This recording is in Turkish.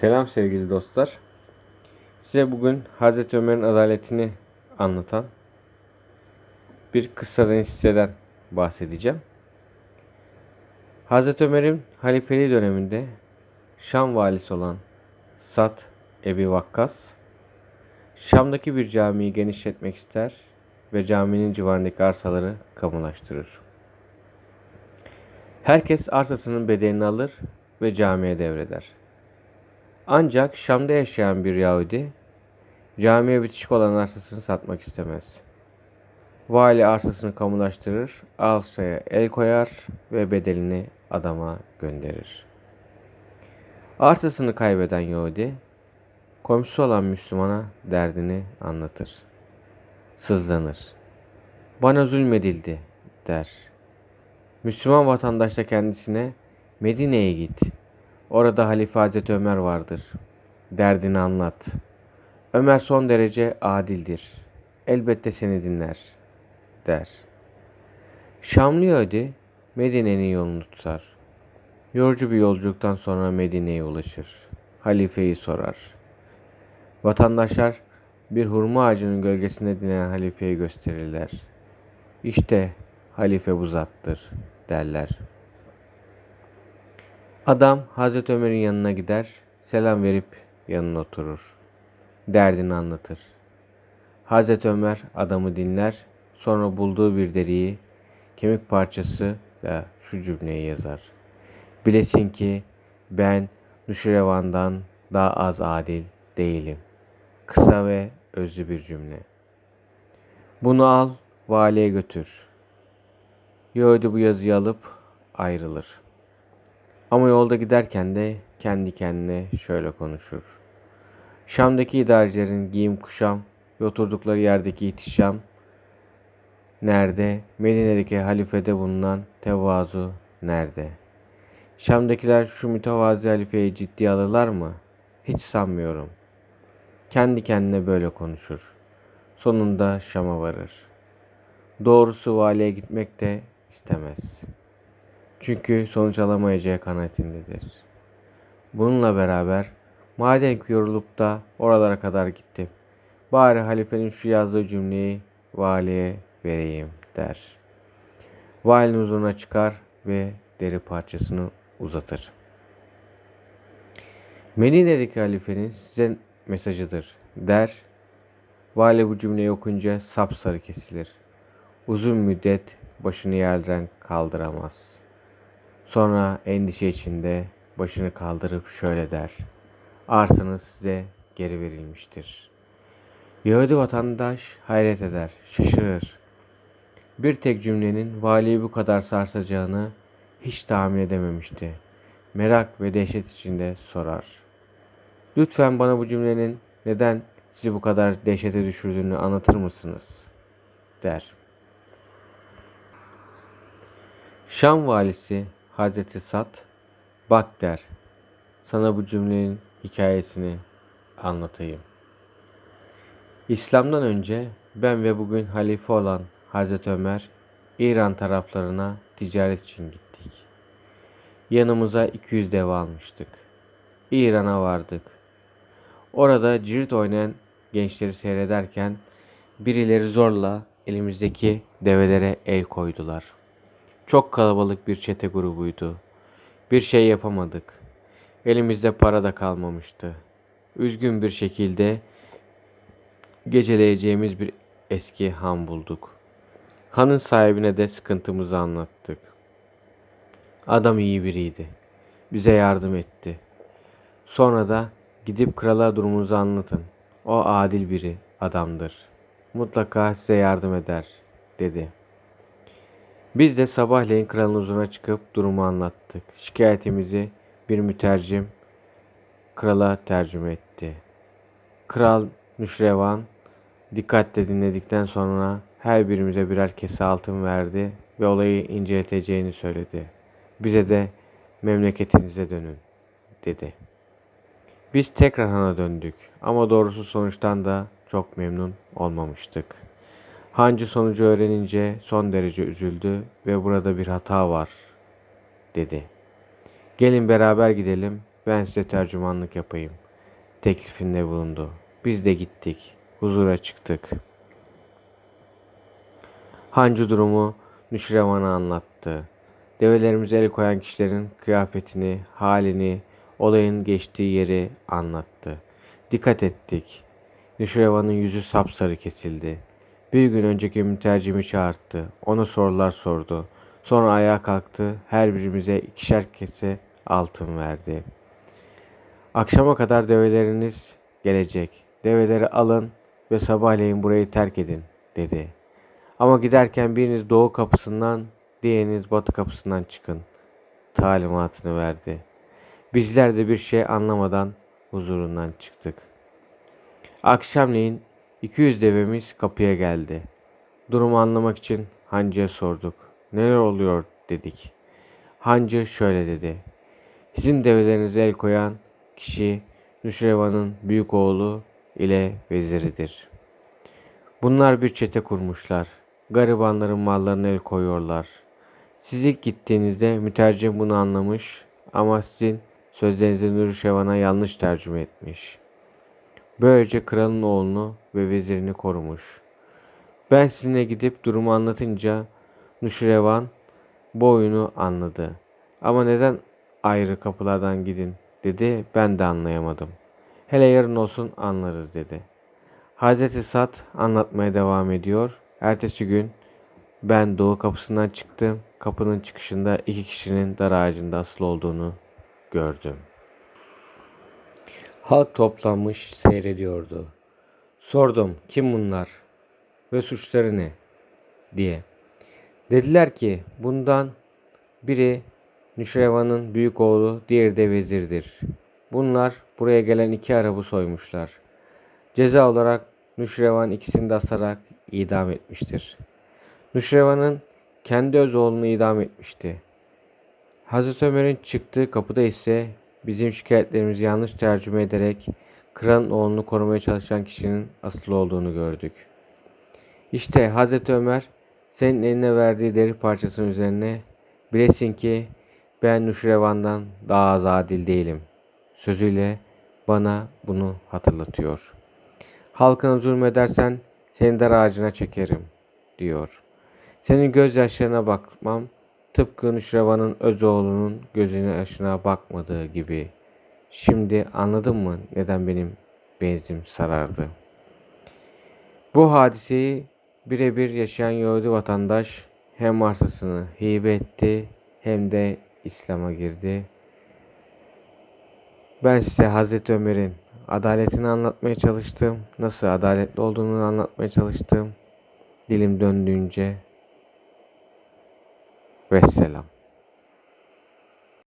Selam sevgili dostlar. Size bugün Hazreti Ömer'in adaletini anlatan bir kıssadan hisseden bahsedeceğim. Hazreti Ömer'in halifeliği döneminde Şam valisi olan Sat Ebi Vakkas, Şam'daki bir camiyi genişletmek ister ve caminin civarındaki arsaları kamulaştırır. Herkes arsasının bedelini alır ve camiye devreder. Ancak Şam'da yaşayan bir Yahudi camiye bitişik olan arsasını satmak istemez. Vali arsasını kamulaştırır, arsaya el koyar ve bedelini adama gönderir. Arsasını kaybeden Yahudi komşusu olan Müslümana derdini anlatır. Sızlanır. Bana zulmedildi der. Müslüman vatandaş da kendisine Medine'ye git. Orada Halife Hazreti Ömer vardır. Derdini anlat. Ömer son derece adildir. Elbette seni dinler, der. Şamlı Yahudi Medine'nin yolunu tutar. Yorucu bir yolculuktan sonra Medine'ye ulaşır. Halifeyi sorar. Vatandaşlar bir hurma ağacının gölgesinde dinlenen halifeyi gösterirler. İşte halife bu zattır derler. Adam Hazreti Ömer'in yanına gider, selam verip yanına oturur. Derdini anlatır. Hazreti Ömer adamı dinler, sonra bulduğu bir deriyi, kemik parçası ve şu cümleyi yazar. Bilesin ki ben Nuşirevan'dan daha az adil değilim. Kısa ve özlü bir cümle. Bunu al, valiye götür. Yahudi bu yazıyı alıp ayrılır. Ama yolda giderken de kendi kendine şöyle konuşur. Şam'daki idarecilerin giyim kuşam ve oturdukları yerdeki ihtişam nerede? Medine'deki halifede bulunan tevazu nerede? Şam'dakiler şu mütevazi halifeyi ciddiye alırlar mı? Hiç sanmıyorum. Kendi kendine böyle konuşur. Sonunda Şam'a varır. Doğrusu valiye gitmek de istemez. Çünkü sonuç alamayacağı kanaatindedir. Bununla beraber madem ki yorulup da oralara kadar gittim. Bari halifenin şu yazdığı cümleyi valiye vereyim der. Valinin huzuruna çıkar ve deri parçasını uzatır. Medine'deki halifenin size mesajıdır der. Vali bu cümleyi okunca sapsarı kesilir. Uzun müddet başını yerden kaldıramaz. Sonra endişe içinde başını kaldırıp şöyle der. Arsanız size geri verilmiştir. Yahudi vatandaş hayret eder, şaşırır. Bir tek cümlenin valiyi bu kadar sarsacağını hiç tahmin edememişti. Merak ve dehşet içinde sorar. Lütfen bana bu cümlenin neden sizi bu kadar dehşete düşürdüğünü anlatır mısınız? der. Şam valisi Hazreti Sat bak der. Sana bu cümlenin hikayesini anlatayım. İslam'dan önce ben ve bugün halife olan Hazreti Ömer İran taraflarına ticaret için gittik. Yanımıza 200 deve almıştık. İran'a vardık. Orada cirit oynayan gençleri seyrederken birileri zorla elimizdeki develere el koydular. Çok kalabalık bir çete grubuydu. Bir şey yapamadık. Elimizde para da kalmamıştı. Üzgün bir şekilde geceleyeceğimiz bir eski han bulduk. Hanın sahibine de sıkıntımızı anlattık. Adam iyi biriydi. Bize yardım etti. Sonra da gidip krala durumunuzu anlatın. O adil biri adamdır. Mutlaka size yardım eder, dedi. Biz de sabahleyin kralın huzuruna çıkıp durumu anlattık. Şikayetimizi bir mütercim krala tercüme etti. Kral Nüşrevan dikkatle dinledikten sonra her birimize birer kese altın verdi ve olayı inceleteceğini söyledi. Bize de memleketinize dönün dedi. Biz tekrar hana döndük ama doğrusu sonuçtan da çok memnun olmamıştık. Hancı sonucu öğrenince son derece üzüldü ve burada bir hata var dedi. Gelin beraber gidelim, ben size tercümanlık yapayım. Teklifinde bulundu. Biz de gittik. Huzura çıktık. Hancı durumu Nüşrevan'a anlattı. Develerimize el koyan kişilerin kıyafetini, halini, olayın geçtiği yeri anlattı. Dikkat ettik. Nüşrevan'ın yüzü sapsarı kesildi. Bir gün önceki mütercimi çağırdı. Ona sorular sordu. Sonra ayağa kalktı. Her birimize ikişer kese altın verdi. Akşama kadar develeriniz gelecek. Develeri alın ve sabahleyin burayı terk edin dedi. Ama giderken biriniz doğu kapısından, diğeriniz batı kapısından çıkın. Talimatını verdi. Bizler de bir şey anlamadan huzurundan çıktık. Akşamleyin 200 devemiz kapıya geldi. Durumu anlamak için hancıya sorduk. Neler oluyor dedik. Hancı şöyle dedi. Sizin develerinize el koyan kişi Nüşrevan'ın büyük oğlu ile veziridir. Bunlar bir çete kurmuşlar. Garibanların mallarına el koyuyorlar. Siz ilk gittiğinizde mütercim bunu anlamış ama sizin sözlerinizi Nüşrevan'a yanlış tercüme etmiş. Böylece kralın oğlunu ve vezirini korumuş. Ben sizinle gidip durumu anlatınca Nuşrevan bu oyunu anladı. Ama neden ayrı kapılardan gidin dedi ben de anlayamadım. Hele yarın olsun anlarız dedi. Hazreti Sat anlatmaya devam ediyor. Ertesi gün ben doğu kapısından çıktım. Kapının çıkışında iki kişinin dar ağacında asılı olduğunu gördüm. Halk toplanmış seyrediyordu. Sordum kim bunlar ve suçları ne diye. Dediler ki bundan biri Nüşrevan'ın büyük oğlu, diğeri de vezirdir. Bunlar buraya gelen iki arabı soymuşlar. Ceza olarak Nüşrevan ikisini de asarak idam etmiştir. Nüşrevan'ın kendi öz oğlunu idam etmişti. Hazreti Ömer'in çıktığı kapıda ise bizim şikayetlerimizi yanlış tercüme ederek kralın oğlunu korumaya çalışan kişinin asıl olduğunu gördük. İşte Hazreti Ömer senin eline verdiği deri parçasının üzerine bilesin ki ben Nuşrevan'dan daha az adil değilim. Sözüyle bana bunu hatırlatıyor. Halkına zulmedersen seni dar ağacına çekerim diyor. Senin gözyaşlarına bakmam tıpkı Nuşrevan'ın öz oğlunun gözüne yaşına bakmadığı gibi. Şimdi anladın mı neden benim benzim sarardı? Bu hadiseyi birebir yaşayan Yahudi vatandaş hem arsasını hibe etti hem de İslam'a girdi. Ben size Hazreti Ömer'in adaletini anlatmaya çalıştım. Nasıl adaletli olduğunu anlatmaya çalıştım. Dilim döndüğünce. Rest lang.